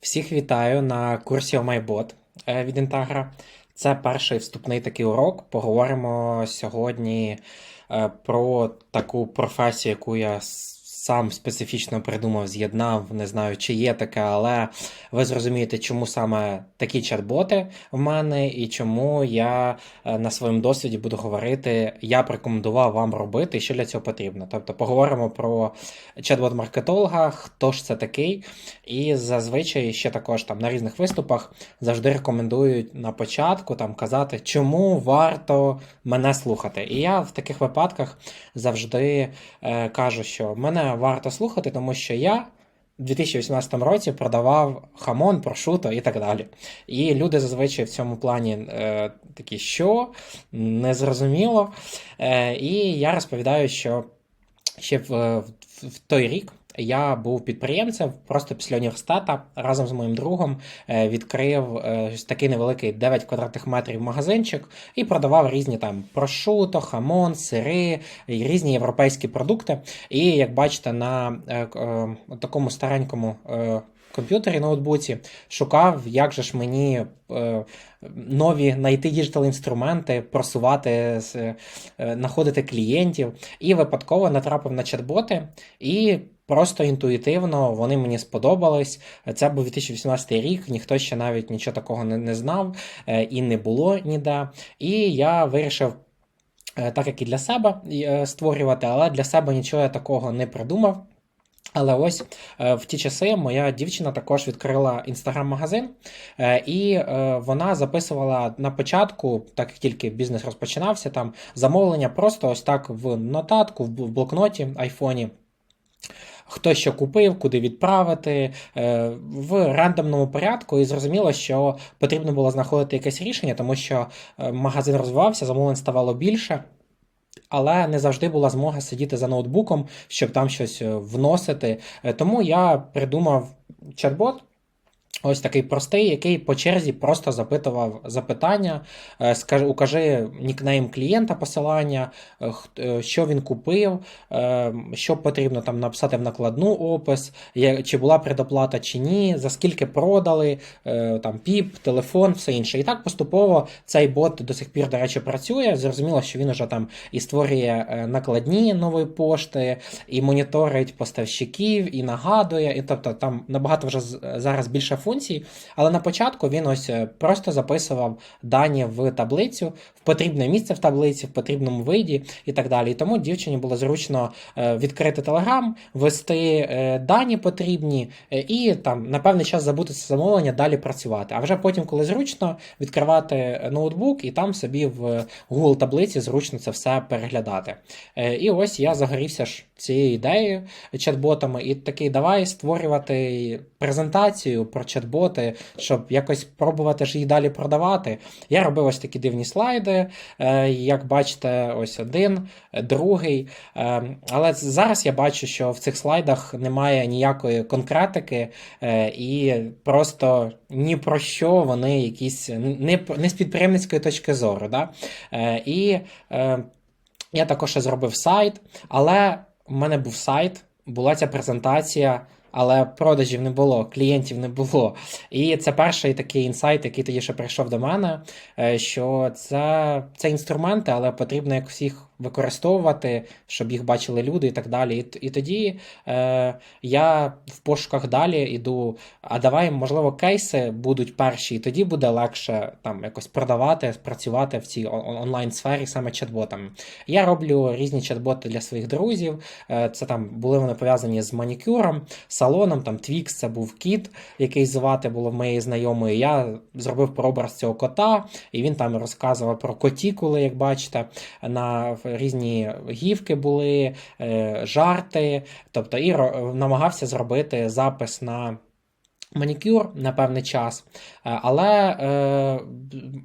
Всіх вітаю на курсі OMyBot е, від Інтагра. Це перший вступний такий урок. Поговоримо сьогодні е, про таку професію, яку я сам специфічно придумав, з'єднав. Не знаю, чи є таке, але ви зрозумієте, чому саме такі чат-боти в мене і чому я е, на своєму досвіді буду говорити, я б рекомендував вам робити, що для цього потрібно. Тобто поговоримо про чат-бот-маркетолога, хто ж це такий. І зазвичай ще також там на різних виступах завжди рекомендують на початку там казати, чому варто мене слухати. І я в таких випадках завжди е, кажу, що мене варто слухати, тому що я. У 2018 році продавав хамон, прошуто і так далі. І люди зазвичай в цьому плані е, такі, що незрозуміло. Е, і я розповідаю, що ще в, в, в той рік я був підприємцем просто після університету разом з моїм другом е, відкрив е, такий невеликий 9 квадратних метрів магазинчик і продавав різні там прошуто, хамон, сири, різні європейські продукти. І як бачите, на е, такому старенькому. Комп'ютері ноутбуці шукав, як же ж мені нові знайти діджитал інструменти, просувати, знаходити клієнтів, і випадково натрапив на чат-боти, і просто інтуїтивно вони мені сподобались. Це був 2018 рік, ніхто ще навіть нічого такого не, не знав е, і не було ніде. І я вирішив. е, Так як і для себе е, створювати, але для себе нічого я такого не придумав. Але ось в ті часи моя дівчина також відкрила інстаграм-магазин, і вона записувала на початку, так як тільки бізнес розпочинався, там замовлення просто ось так в нотатку, в блокноті айфоні. Хто що купив, куди відправити е, в рандомному порядку, і зрозуміло, що потрібно було знаходити якесь рішення, тому що е, магазин розвивався, замовлень ставало більше. Але не завжди була змога сидіти за ноутбуком, щоб там щось е, вносити. Тому я придумав чат-бот, ось такий простий, який по черзі просто запитував запитання. Е, Скажи, укажи нікнейм клієнта посилання, е, е, що він купив, що потрібно там написати в накладну опис, чи була предоплата чи ні, за скільки продали, там піп, телефон, все інше. І так поступово цей бот до сих пір, до речі, працює. Зрозуміло, що він уже там і створює накладні нової пошти, і моніторить поставщиків, і нагадує. І тобто там набагато вже зараз більше функцій. Але на початку він ось е, просто записував дані в таблицю, в потрібне місце в таблиці, в потрібному виді і так далі. І тому дівчині було зручно е, відкрити Telegram, ввести е, дані потрібні, і там на певний час забути це замовлення, далі працювати. А вже потім, коли зручно, відкривати ноутбук і там собі в Google таблиці зручно це все переглядати. І ось я загорівся ж цією ідеєю чат-ботами, і такий давай створювати презентацію про чат-боти, щоб якось пробувати ж її далі продавати. Я робив ось такі дивні слайди. е, Як бачите, ось один, е, другий. Е, Але зараз я бачу, що в цих слайдах немає ніякої конкретики, і просто ні про що вони якісь не, не з підприємницької точки зору. Да? І я також зробив сайт, але в мене був сайт, була ця презентація. Але продажів не було, клієнтів не було. І це перший такий інсайт, який тоді ще прийшов до мене, е, що це, це інструменти, але потрібно якось їх використовувати, щоб їх бачили люди і так далі. І, і тоді е, я в пошуках далі іду. А давай, можливо, кейси будуть перші, і тоді буде легше там якось продавати, працювати в цій онлайн сфері саме чат-ботами. Я роблю різні чат-боти для своїх друзів. Е, Це там були вони пов'язані з манікюром, салоном. Там Твікс це був кіт, який звати було в моєї знайомої. Я зробив прообраз цього кота, і він там розказував про котікули, як бачите. На різні гівки були, е, жарти. Тобто, і намагався зробити запис на. Манікюр на певний час, Е, але е,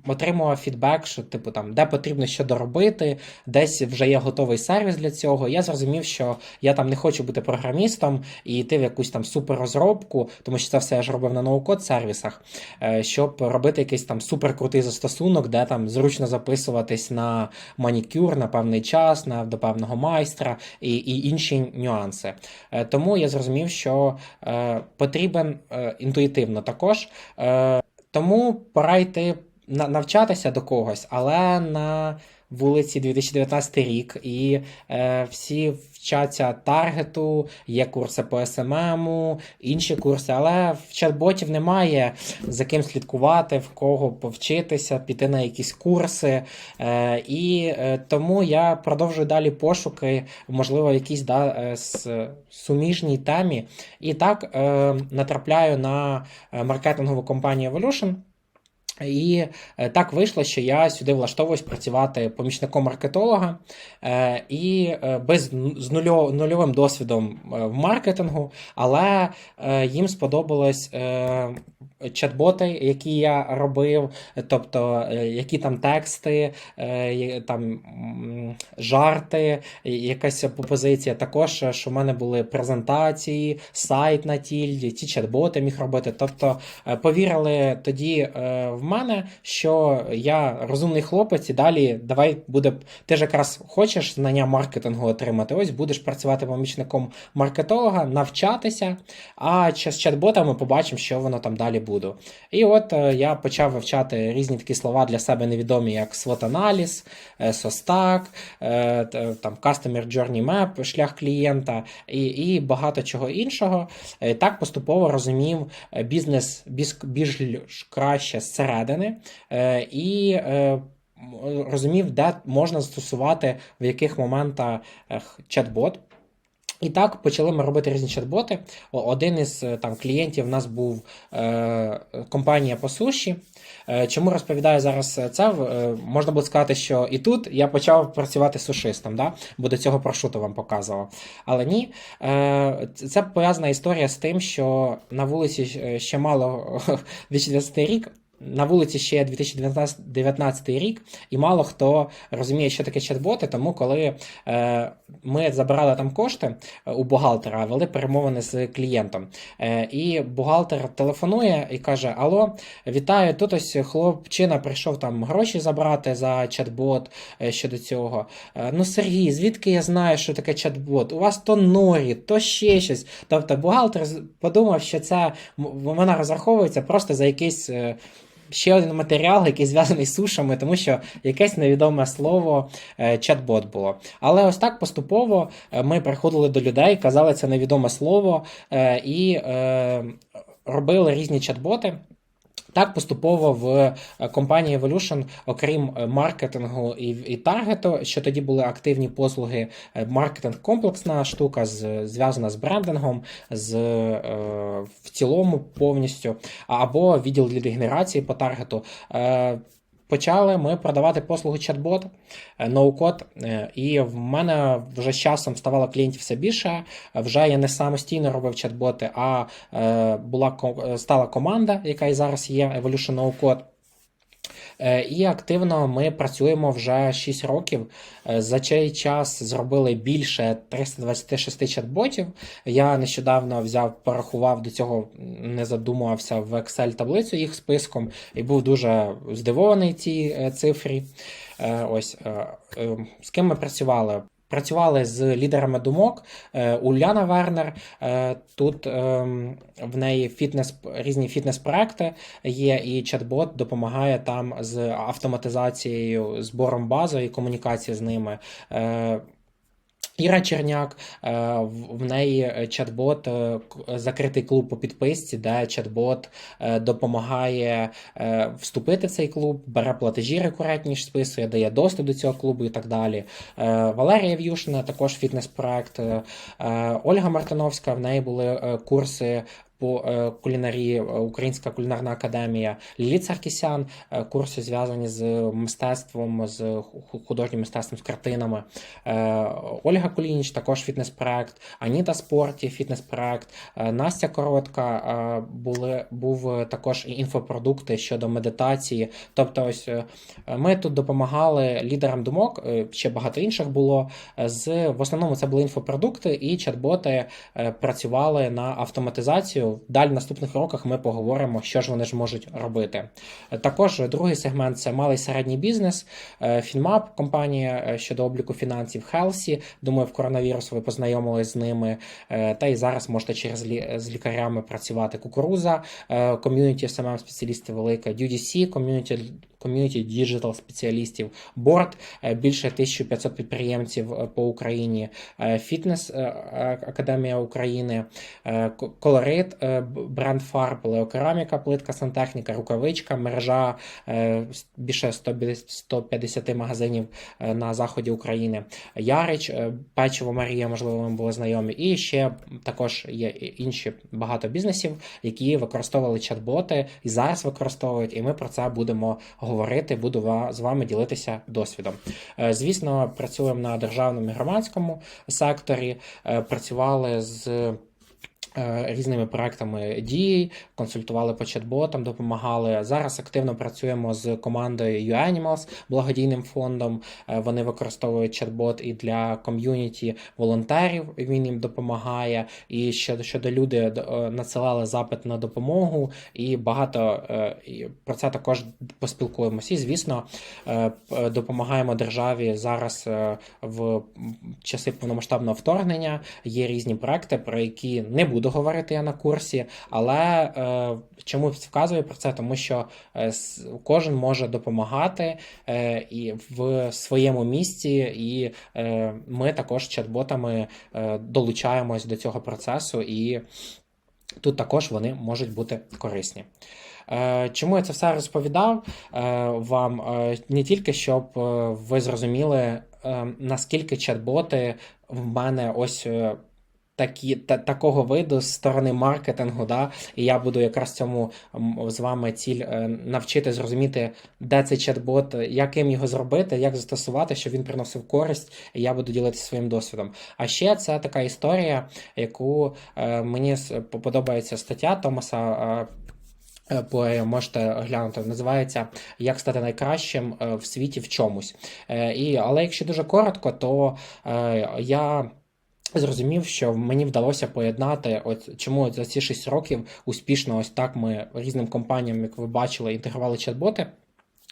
отримував фідбек, що типу там де потрібно що доробити, десь вже є готовий сервіс для цього. Я зрозумів, що я там не хочу бути програмістом і йти в якусь там суперрозробку, тому що це все я ж робив на ноу-код сервісах, е, щоб робити якийсь там суперкрутий застосунок, де там зручно записуватись на манікюр на певний час, на до певного майстра і, і інші нюанси. Е, Тому я зрозумів, що е, потрібен е, інтуїтивно також. Е, тому пора йти на- навчатися до когось, але на вулиці 2019 рік, і е, всі вчаться таргету, є курси по СММу, інші курси, але в чат-ботів немає за ким слідкувати, в кого повчитися, піти на якісь курси. Е, і е, тому я продовжую далі пошуки, можливо, в якійсь да, е, суміжній темі. І так натрапляю на маркетингову компанію Evolution. І е, так вийшло, що я сюди влаштовуюсь працювати помічником маркетолога е, і е, без з нульо- нульовим досвідом в маркетингу, але їм сподобалось е, чат-боти, які я робив, тобто які там тексти, там жарти, якась пропозиція. Також, що в мене були презентації, сайт на тільді, ці чат-боти міг робити. Тобто повірили тоді е, в мене, що я розумний хлопець, і далі давай буде. Ти ж якраз хочеш знання маркетингу отримати. Ось будеш працювати помічником маркетолога, навчатися, а з чат-ботами побачимо, що воно там далі буде. І от е, я почав вивчати різні такі слова для себе невідомі, як SWOT-аналіз, е, состак, е, там Customer Journey Map, шлях клієнта і, і багато чого іншого. Так поступово розумів бізнес більш, краще зсередини е, і е, розумів, де можна застосувати в яких моментах е, чат-бот. І так почали ми робити різні чат-боти. Один із там клієнтів у нас був е, компанія по суші. Е, Чому розповідаю зараз це? Е, Можна було сказати, що і тут я почав працювати сушистом, да? бо до цього прошуту вам показував. Але ні, Е, це- пов'язана історія з тим, що на вулиці ще мало 2020 рік. На вулиці ще 2019 рік, і мало хто розуміє, що таке чат-боти. Тому коли е, ми забирали там кошти е, у бухгалтера, вели перемовини з клієнтом. Е, і бухгалтер телефонує і каже: Алло, вітаю, тут ось хлопчина прийшов там гроші забрати за чат-бот е, щодо цього. Е, ну, Сергій, звідки я знаю, що таке чат-бот? У вас то норі, то ще щось. Тобто бухгалтер подумав, що це вона розраховується просто за якийсь. Ще один матеріал, який зв'язаний з сушами, тому що якесь невідоме слово е, чат-бот було. Але ось так поступово е, ми приходили до людей, казали це невідоме слово е, і робили різні чат-боти. Так, поступово в е, компанії Evolution, окрім е, маркетингу і, і таргету, що тоді були активні послуги, е, маркетинг комплексна штука, з, зв'язана з брендингом, з е, в цілому повністю, або відділ для генерації по таргету. Е, Почали ми продавати послугу чат-бот, е, ноу-код, е, і в мене вже з часом ставало клієнтів все більше. Вже я не самостійно робив чат-боти, а е, була стала команда, яка і зараз є Evolution No Code. Е, І активно ми працюємо вже 6 років. Е, За цей час зробили більше 326 чат-ботів. Я нещодавно взяв, порахував до цього, не задумувався в Excel таблицю їх списком і був дуже здивований цій е, цифрі. Ось з ким ми працювали. Працювали з лідерами думок е, Уляна Вернер. е, Тут ем, в неї фітнес різні фітнес-проекти є, і чат-бот допомагає там з автоматизацією, збором бази і комунікації з ними. Е, Іра Черняк, е, в неї чат-бот, е, закритий клуб по підписці, де чат-бот е, допомагає е, вступити в цей клуб, бере платежі рекурентніше списує, дає доступ до цього клубу і так далі. Е, Валерія В'юшина, також фітнес-проект. Е, е, Ольга Мартиновська, в неї були е, курси. По е, кулінарії, е, Українська кулінарна академія, Ліліт Саркісян, е, курси зв'язані з мистецтвом, з художнім мистецтвом, з картинами. Ольга Кулініч, також фітнес-проект, Аніта Спорті, фітнес-проект, е, Настя Коротка, е, були, був е, також інфопродукти щодо медитації. Тобто, ось ми тут допомагали лідерам думок, ще багато інших було. З в основному це були інфопродукти, і чат-боти працювали на автоматизацію далі в наступних уроках ми поговоримо, що ж вони ж можуть робити. Е, Також другий сегмент це малий середній бізнес. Е, Фінмап, компанія е, щодо обліку фінансів Хелсі. Думаю, в коронавірус ви познайомились з ними. Е, Та й зараз можете через з лікарями працювати. Кукуруза, е, ком'юніті SMM спеціалістів велика, UDC, ком'юніті ком'юніті діджитал спеціалістів, борд е, більше 1500 підприємців е, по Україні, е, фітнес е, е, Академія України, е, колорит, е, бренд фарб, леокераміка, плитка сантехніка, рукавичка, мережа е, більше 150 150 магазинів е, на заході України. Ярич, е, печиво Марія, можливо, вам були знайомі. І ще також є інші багато бізнесів, які використовували чат-боти і зараз використовують, і ми про це будемо говорити. Буду з вами ділитися досвідом. Е, Звісно, працюємо на державному і громадському секторі, е, працювали з. Е, Різними проектами дій, консультували по чат-ботам, допомагали. Зараз активно працюємо з командою UAnimals, благодійним фондом. Е, Вони використовують чат-бот і для ком'юніті волонтерів. Він їм допомагає. І щодо щодо люди е, надсилали запит на допомогу, і багато про це також поспілкуємося. І звісно, допомагаємо державі зараз в часи повномасштабного вторгнення. Є різні проекти, про які не буду говорити я на курсі, але е, чому вказую про це? Тому що е, кожен може допомагати е, і в своєму місці, і е, ми також чат-ботами е, долучаємось до цього процесу, і тут також вони можуть бути корисні. Е, Чому я це все розповідав е, вам? Е, Не тільки щоб ви зрозуміли, наскільки чат-боти в мене ось. Такі, та, такого виду з сторони маркетингу, да, і я буду якраз цьому з вами ціль е, навчити зрозуміти, де цей чат-бот, яким його зробити, як застосувати, щоб він приносив користь, і я буду ділитися своїм досвідом. А ще це така історія, яку е, мені подобається стаття Томаса. Е, по- Можете глянути, називається Як стати найкращим в світі в чомусь. І, але якщо дуже коротко, то я зрозумів, що мені вдалося поєднати, от чому за ці 6 років успішно ось так ми різним компаніям, як ви бачили, інтегрували чат-боти.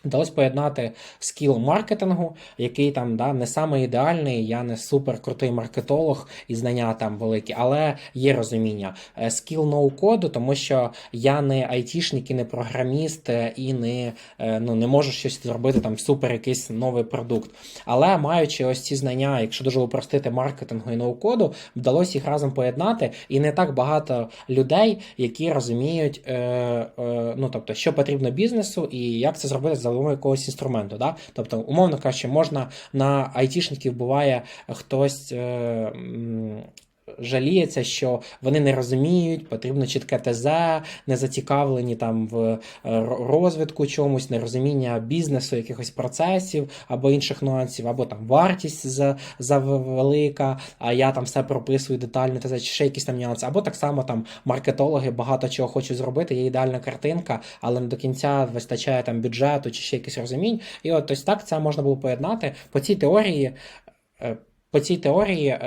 Вдалося поєднати скіл маркетингу, який там да, не саме ідеальний, я не супер крутий маркетолог і знання там великі, але є розуміння. Е, Скіл ноу-коду, тому що я не айтішник і не програміст е, і не, е, ну, не можу щось зробити там супер якийсь новий продукт. Але маючи ось ці знання, якщо дуже упростити маркетингу і ноу-коду, вдалося їх разом поєднати, і не так багато людей, які розуміють, е, е, ну тобто, що потрібно бізнесу і як це зробити за допомогою якогось інструменту. Да? Тобто, умовно кажучи, можна на айтішників буває хтось. Е, Жаліється, що вони не розуміють, потрібно чітке ТЗ, не зацікавлені там в е, розвитку чомусь, нерозуміння бізнесу, якихось процесів або інших нюансів, або там вартість за, за а я там все прописую детально, ТЗ, чи ще якісь там нюанси. Або так само там маркетологи багато чого хочуть зробити, є ідеальна картинка, але не до кінця вистачає там бюджету чи ще якихось розумінь. І от ось так це можна було поєднати. По цій теорії, е, по цій теорії.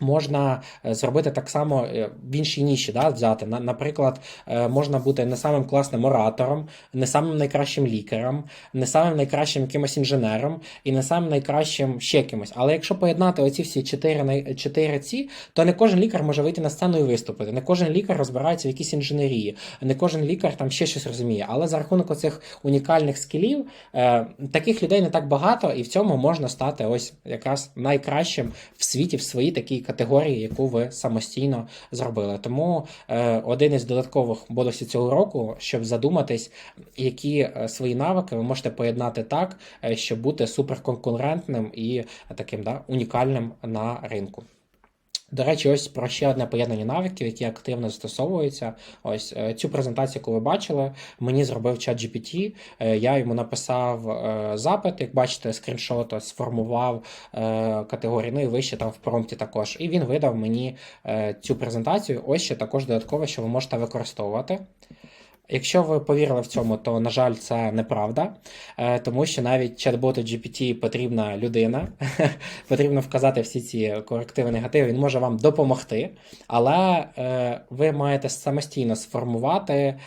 Можна е, зробити так само е, в іншій ніші, да, взяти. На- Наприклад, е, можна бути не самим класним оратором, не самим найкращим лікарем, не самим найкращим якимось інженером і не самим найкращим ще кимось. Але якщо поєднати оці всі чотири, чотири ці, то не кожен лікар може вийти на сцену і виступити. Не кожен лікар розбирається в якійсь інженерії, не кожен лікар там ще щось розуміє. Але за рахунок оцих унікальних скілів, таких людей не так багато, і в цьому можна стати ось якраз найкращим в світі в своїй такій категорії, яку ви самостійно зробили. Тому е, один із додаткових бонусів цього року, щоб задуматись, які е, свої навики ви можете поєднати так, е, щоб бути суперконкурентним і таким да, унікальним на ринку. До речі, ось про ще одне поєднання навиків, які активно застосовуються. Ось е, цю презентацію, яку ви бачили, мені зробив чат GPT. Е, Я йому написав е, запит, як бачите, скріншот, сформував категорії, ну і вище там в промпті також. І він видав мені цю презентацію. Ось ще також додатково, що ви можете використовувати. Якщо ви повірили в цьому, то на жаль, це неправда, е, тому що навіть чат-боту GPT потрібна людина, потрібно вказати всі ці корективи негативи. Він може вам допомогти, але е, ви маєте самостійно сформувати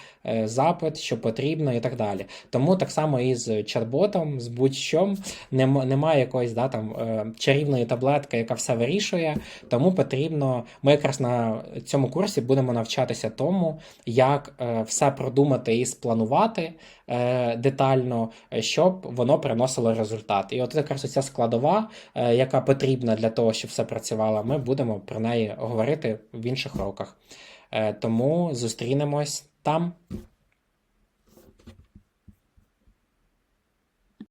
запит, що потрібно, і так далі. Тому так само і з чат-ботом, з будь-що нем- немає якоїсь да, там, е, чарівної таблетки, яка все вирішує. Тому потрібно. Ми якраз на цьому курсі будемо навчатися тому, як е, все продумати і спланувати е, детально, е, щоб воно приносило результат. І от якраз ця складова, е, яка потрібна для того, щоб все працювало, ми будемо про неї говорити в інших уроках. Е, тому зустрінемось там.